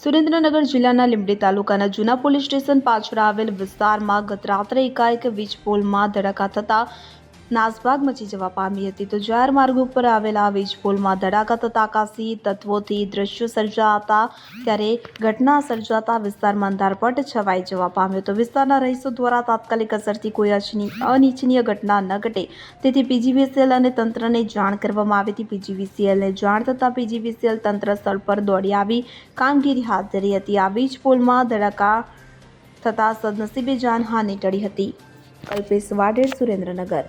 સુરેન્દ્રનગર જિલ્લાના લીંબડી તાલુકાના જૂના પોલીસ સ્ટેશન પાછળ આવેલ વિસ્તારમાં ગત રાત્રે એકાએક વીજ પોલમાં ધડાકા થતાં નાસભાગ મચી જવા પામી હતી. તો જાહેર માર્ગ ઉપર આવેલા આ વીજ પોલમાં ધડાકા થતાં આકાશી તત્વોથી દ્રશ્યો સર્જાતા ત્યારે ઘટના સર્જાતા વિસ્તારમાં અંધારપટ છવાઈ જવા પામ્યો. તો વિસ્તારના રહીશો દ્વારા તાત્કાલિક અસરથી કોઈ અનિચ્છનીય ઘટના ન ઘટે. તેથી પીજીવીસીએલ અને તંત્રને જાણ કરવામાં આવી હતી. પીજીવીસીએલને જાણ થતાં પીજીવીસીએલ તંત્ર સ્થળ પર દોડી આવી, કામગીરી હાથ ધરી હતી. આ વીજ પોલમાં ધડાકા થતાં સદનસીબે જાનહાનિ ટળી હતી. કલ્પેશ વાડેર સુરેન્દ્રનગર.